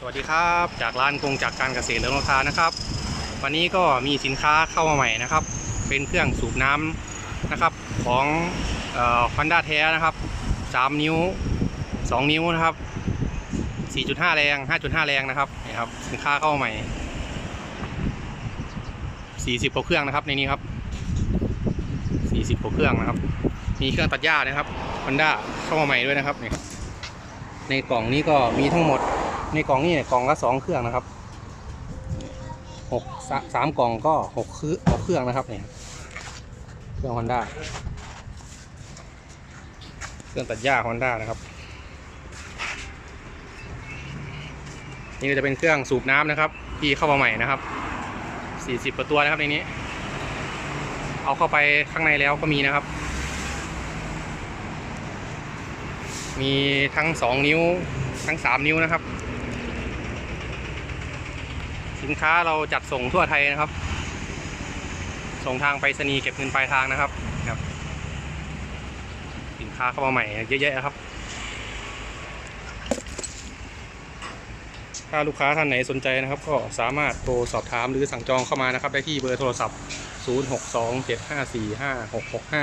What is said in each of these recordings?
สวัสดีครับ จากร้านกงจากการเกษตรเลิศราคานะครับ วันนี้ก็มีสินค้าเข้ามาใหม่นะครับ เป็นเครื่องสูบน้ำนะครับของฮอนด้าแท้นะครับ 3 นิ้ว 2 นิ้วนะครับ 4.5 แรง 5.5 แรงนะครับนี่ครับสินค้าเข้ามาใหม่ 40กว่าเครื่องนะครับในนี้ครับ40กว่าเครื่องนะครับ มีเครื่องตัดหญ้านะครับฮอนด้าเข้ามาใหม่ด้วยนะครับนี่ในกล่องนี้ก็มีทั้งหมด ในกล่องนี้เนี่ยกล่องละสองเครื่องนะครับหกสาสามกล่องก็หกคือหกเครื่องนะครับเนี่ยเครื่องฮอนด้าเครื่องตัดหญ้าฮอนด้านะครับนี่ก็จะเป็นเครื่องสูบน้ำนะครับ ที่เข้ามาใหม่นะครับสี่สิบกว่าตัวนะครับในนี้ เอาเข้าไปข้างในแล้วก็มีนะครับ มีทั้งสองนิ้วทั้งสามนิ้วนะครับ สินค้าเราจัดส่งทั่วไทยนะครับ ส่งทางไปรษณีย์เก็บเงินปลายทางนะครับครับ สินค้าเข้ามาใหม่เยอะแยะนะครับ ถ้าลูกค้าท่านไหนสนใจนะครับ ก็สามารถโทรสอบถามหรือสั่งจองเข้ามานะครับ ได้ที่เบอร์โทรศัพท์ 0 6 2 7 5 4 5 6 6 5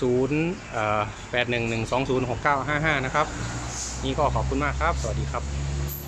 0 8 1 1 2 0 6 9 5 5 นะครับ นี่ก็ขอบคุณมากครับ สวัสดีครับ